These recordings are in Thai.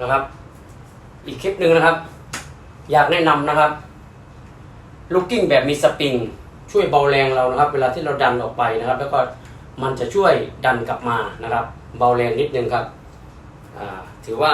นะครับ อีกคลิปหนึ่งนะครับ อยากแนะนำนะครับลูกกิ้งแบบมีสปริง ช่วยเบาแรงเรานะครับ เวลาที่เราดันออกไปนะครับ แล้วก็มันจะช่วยดันกลับมานะครับ เบาแรงนิดนึงครับถือว่า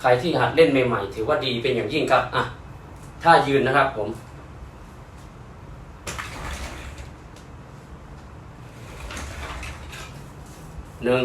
ใครที่หัดเล่นใหม่ๆถือว่าดีเป็นอย่างยิ่งครับอะถ้ายืนนะครับผมหนึ่ง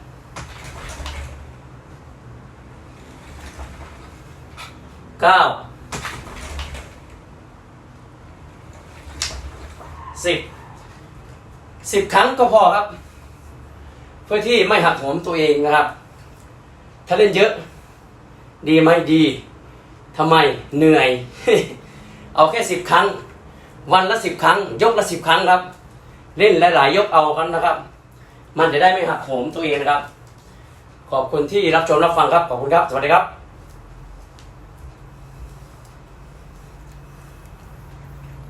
เก้าสิบสิบครั้งก็พอครับ เพื่อที่ไม่หักโหมตัวเองนะครับ ถ้าเล่นเยอะ ดีไหมดีทำไมเหนื่อย เอาแค่สิบครั้ง วันละสิบครั้ง ยกละสิบครั้งครับ เล่นหลายๆยกเอากันนะครับ มันจะได้ไม่หักโหมตัวเองนะครับ ขอบคุณที่รับชมรับฟังครับ ขอบคุณครับ สวัสดีครับ